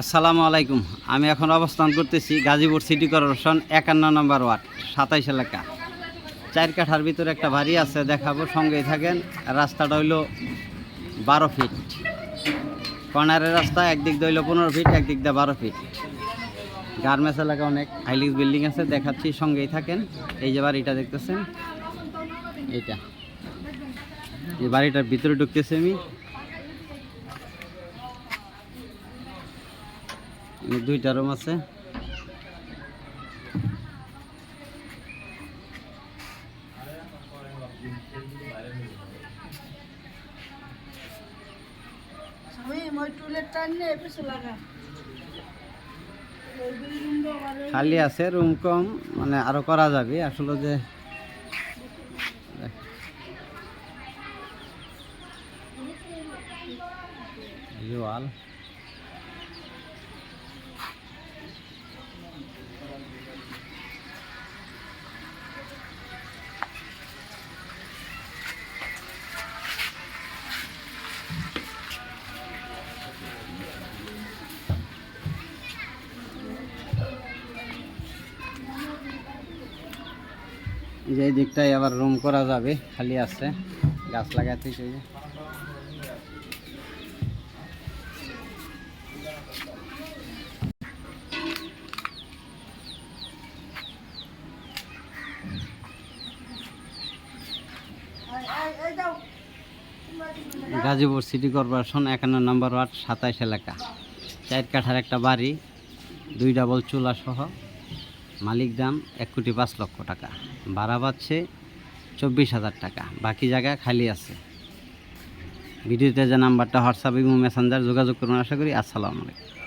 আসসালামু আলাইকুম। আমি এখন অবস্থান করতেছি গাজীপুর সিটি কর্পোরেশন একান্ন নম্বর ওয়ার্ড, সাতাইশ এলাকা। চার কাঠার ভিতরে একটা বাড়ি আছে, দেখাবো, সঙ্গেই থাকেন। রাস্তাটা হইল বারো ফিট। কর্নারের রাস্তা একদিক দিয়ে পনেরো ফিট, একদিক দিয়ে বারো ফিট। গার্মেন্টস এলাকা অনেক হাইলিক্স বিল্ডিং আছে, দেখাচ্ছি, সঙ্গেই থাকেন। এই যে বাড়িটা দেখতেছেন, এইটা। এই বাড়িটার ভিতরে ঢুকতেছি আমি। দুইটা রুম আছে। খালি আছে রুম কম মানে আরও করা যাবে। আসলে যে যে এই দিকটায় আবার রুম করা যাবে, খালি আছে, গাছ লাগাতে চাই গাজীপুর সিটি কর্পোরেশন একান্ন নম্বর ওয়ার্ড, সাতাইশ এলাকা। চার কাঠার একটা বাড়ি, দুই ডাবল চুলা সহ মালিক দাম এক কোটি পাঁচ লক্ষ টাকা। ভাড়া পাচ্ছে চব্বিশ হাজার টাকা। বাকি জায়গা খালি আছে। ভিডিওতে যে নাম্বারটা, হোয়াটসঅ্যাপ এবং মেসেঞ্জার যোগাযোগ করুন। আশা করি আসসালামু আলাইকুম।